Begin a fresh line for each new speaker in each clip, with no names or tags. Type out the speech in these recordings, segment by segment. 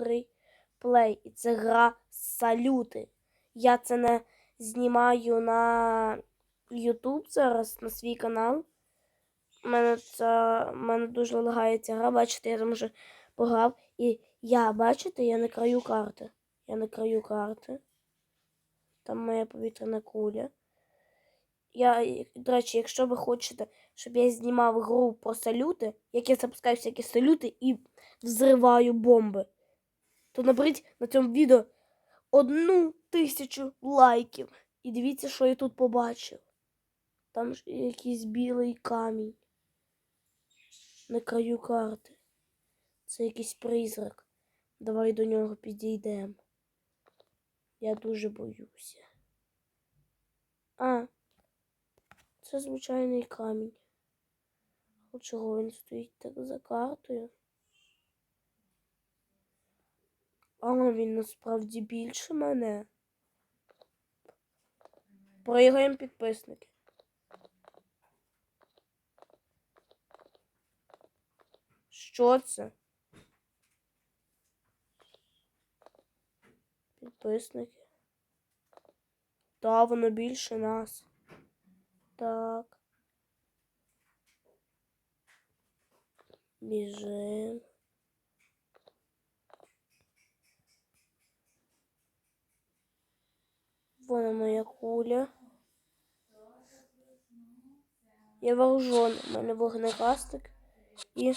3. І це гра салюти. Я це не знімаю на YouTube зараз, на свій канал. У мене, це, мене дуже лагається гра, бачите, я там вже пограв. І я, бачите, я не краю карти. Я не краю карти. Там моя повітряна куля. Я, до речі, якщо ви хочете, щоб я знімав гру про салюти, як я запускаю всякі салюти і взриваю бомби, то наберіть на цьому відео одну тисячу лайків. І дивіться, що я тут побачив. Там ж якийсь білий камінь на краю карти. Це якийсь призрак. Давай до нього підійдемо. Я дуже боюся. А, це звичайний камінь. От чого він стоїть так за картою? А він насправді більше мене. Проіграємо підписники. Що це? Підписники. Та, воно більше нас. Так. Біжим. Вон моя куля. Я вооружен. У мене вогнегастик і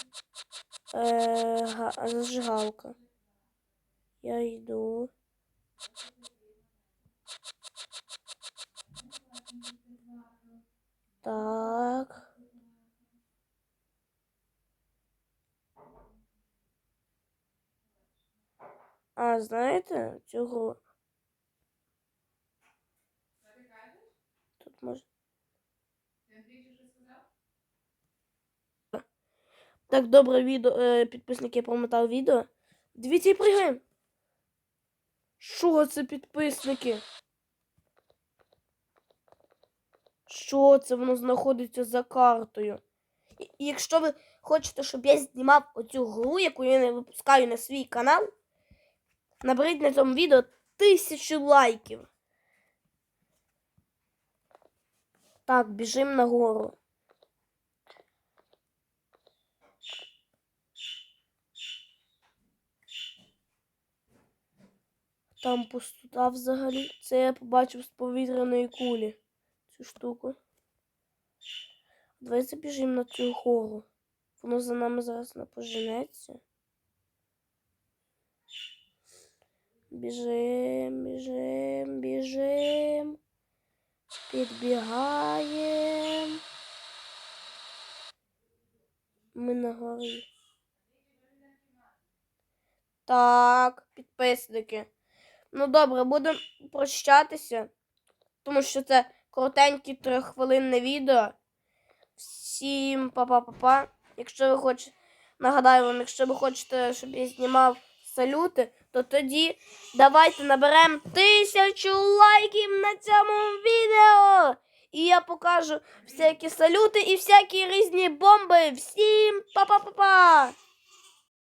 е, га- зажигалка. Я йду. Так. А знаєте цього? Тут може. Так, добре відео. Е, підписники я промотав відео. Дивіться і пригаємо. Що це підписники? Що це воно знаходиться за картою? І якщо ви хочете, щоб я знімав оцю гру, яку я не випускаю на свій канал, наберіть на цьому відео тисячу лайків. Так, біжим нагору. Там пустота взагалі. Це я побачив з повітряної кулі. Цю штуку. Давай забіжимо на цю гору. Воно за нами зараз не поженеться. Біжим, біжим, біжим. Підбігаємо. Ми на горі. Так, підписники. Ну добре, будемо прощатися, тому що це коротеньке трьоххвилинне відео. Всім па-па-па-па. Якщо ви хочете, нагадаю вам, якщо ви хочете, щоб я знімав салюти, то тоді давайте наберемо тисячу лайків на цьому відео. І я покажу всякі салюти і всякі різні бомби. Всім па-па-па-па!